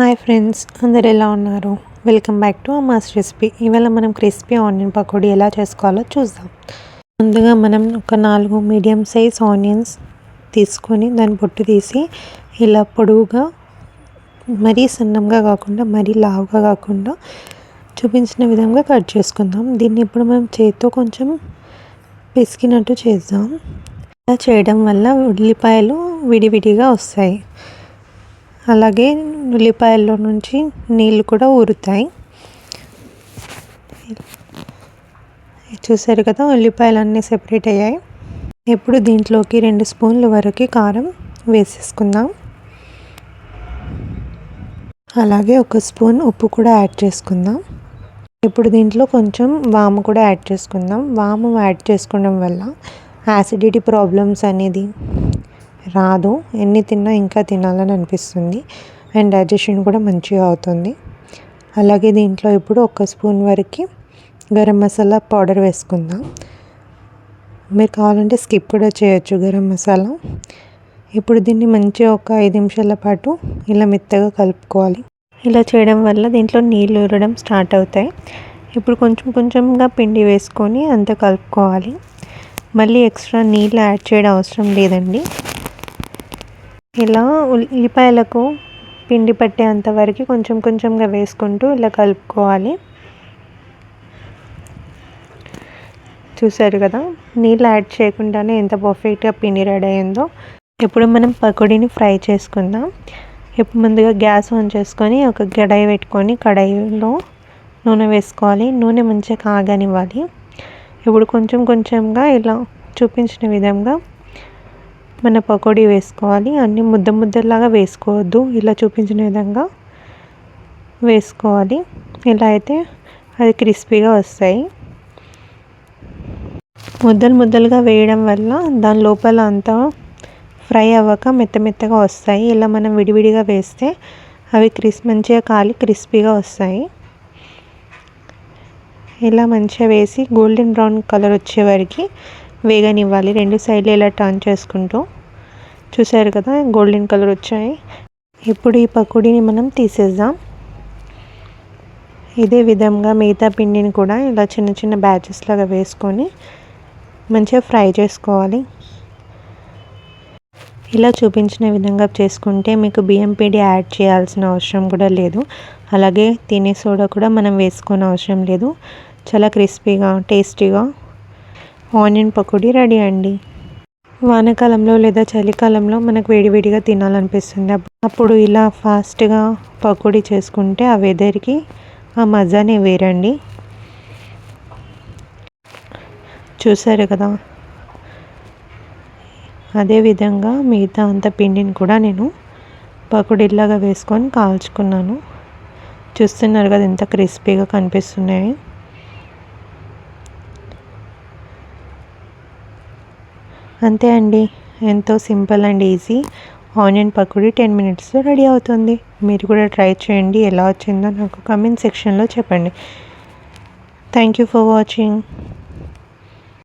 Hi friends అందరు ఎలా ఉన్నారు? Welcome back to Amma's recipe. ఇవాళ మనం క్రిస్పీ ఆనియన్ పకోడీ ఎలా చేసుకోవాలో చూద్దాం. ముందుగా మనం ఒక నాలుగు మీడియం సైజ్ ఆనియన్స్ తీసుకొని దాన్ని పొట్టు తీసి ఇలా పొడవుగా మరీ సన్నంగా కాకుండా మరీ లావుగా కాకుండా చూపించిన విధంగా కట్ చేసుకుందాం. దీన్ని ఇప్పుడు మనం చేతితో కొంచెం పిసికినట్టు చేద్దాం. ఇలా చేయడం వల్ల ఉల్లిపాయలు విడివిడిగా వస్తాయి. అలాగే ఉల్లిపాయల్లో నుంచి నీళ్ళు కూడా ఊరుతాయి. చూసారు కదా ఉల్లిపాయలు అన్నీ సెపరేట్ అయ్యాయి. ఇప్పుడు దీంట్లోకి రెండు స్పూన్ల వరకు కారం వేసేసుకుందాం. అలాగే ఒక స్పూన్ ఉప్పు కూడా యాడ్ చేసుకుందాం. ఇప్పుడు దీంట్లో కొంచెం వాము కూడా యాడ్ చేసుకుందాం. వాము యాడ్ చేసుకోవడం వల్ల యాసిడిటీ ప్రాబ్లమ్స్ అనేది రాదు. ఎన్ని తిన్నా ఇంకా తినాలని అనిపిస్తుంది. అండ్ డైజెషన్ కూడా మంచిగా అవుతుంది. అలాగే దీంట్లో ఇప్పుడు ఒక స్పూన్ వరకు గరం మసాలా పౌడర్ వేసుకుందాం. మీరు కావాలంటే స్కిప్ కూడా చేయొచ్చు గరం మసాలా. ఇప్పుడు దీన్ని మంచిగా ఒక ఐదు నిమిషాల పాటు ఇలా మెత్తగా కలుపుకోవాలి. ఇలా చేయడం వల్ల దీంట్లో నీళ్ళు ఊరడం స్టార్ట్ అవుతాయి. ఇప్పుడు కొంచెం కొంచెంగా పిండి వేసుకొని అంత కలుపుకోవాలి. మళ్ళీ ఎక్స్ట్రా నీళ్ళు యాడ్ చేయడం అవసరం లేదండి. ఇలా ఉల్లిపాయలకు పిండి పట్టేంత వరకు కొంచెం కొంచెంగా వేసుకుంటూ ఇలా కలుపుకోవాలి. చూసారు కదా? నీళ్ళు యాడ్ చేయకుండానే ఎంత పర్ఫెక్ట్గా పిండి రెడీ అయిందో. ఇప్పుడు మనం పకోడీని ఫ్రై చేసుకుందాం. ఇప్పుడు ముందుగా గ్యాస్ ఆన్ చేసుకొని ఒక కడాయి పెట్టుకొని కడాయిలో నూనె వేసుకోవాలి. నూనె మంచిగా కాగనివ్వాలి. ఇప్పుడు కొంచెం కొంచెంగా ఇలా చూపించిన విధంగా మన పకోడీ వేసుకోవాలి. అన్ని ముద్ద ముద్దలాగా వేసుకోవద్దు. ఇలా చూపించిన విధంగా వేసుకోవాలి. ఇలా అయితే అది క్రిస్పీగా వస్తాయి. ముద్దలు ముద్దలుగా వేయడం వల్ల దాని లోపల అంతా ఫ్రై అవ్వక మెత్త మెత్తగా వస్తాయి. ఇలా మనం విడివిడిగా వేస్తే అవి క్రిస్ మంచిగా కాలి క్రిస్పీగా వస్తాయి. ఇలా మంచిగా వేసి గోల్డెన్ బ్రౌన్ కలర్ వచ్చే వరకు వేగనివ్వాలి. రెండు సైడ్లు ఇలా టర్న్ చేసుకుంటూ. చూసారు కదా గోల్డెన్ కలర్ వచ్చాయి. ఇప్పుడు ఈ పకోడీని మనం తీసేద్దాం. ఇదే విధంగా మిగతా పిండిని కూడా ఇలా చిన్న చిన్న బ్యాచెస్ లాగా వేసుకొని మంచిగా ఫ్రై చేసుకోవాలి. ఇలా చూపించిన విధంగా చేసుకుంటే మీకు బియ్యం పిండి యాడ్ చేయాల్సిన అవసరం కూడా లేదు. అలాగే తినే సోడా కూడా మనం వేసుకోని అవసరం లేదు. చాలా క్రిస్పీగా టేస్టీగా ఆనియన్ పకోడీ రెడీ అండి. వానాకాలంలో లేదా చలికాలంలో మనకు వేడివేడిగా తినాలనిపిస్తుంది. అప్పుడు ఇలా ఫాస్ట్గా పకోడీ చేసుకుంటే ఆ వెదర్కి ఆ మజానే వేరండి. చూసారు కదా? అదేవిధంగా మిగతా అంత పిండిని కూడా నేను పకోడీలాగా వేసుకొని కాల్చుకున్నాను. చూస్తున్నారు కదా ఎంత క్రిస్పీగా కనిపిస్తున్నాయి. అంతే అండి. ఎంతో simple and easy. Onion pakodi ten మినిట్స్లో రెడీ అవుతుంది. మీరు కూడా ట్రై చేయండి. ఎలా వచ్చిందో నాకు కమెంట్ సెక్షన్లో చెప్పండి. Thank you for watching.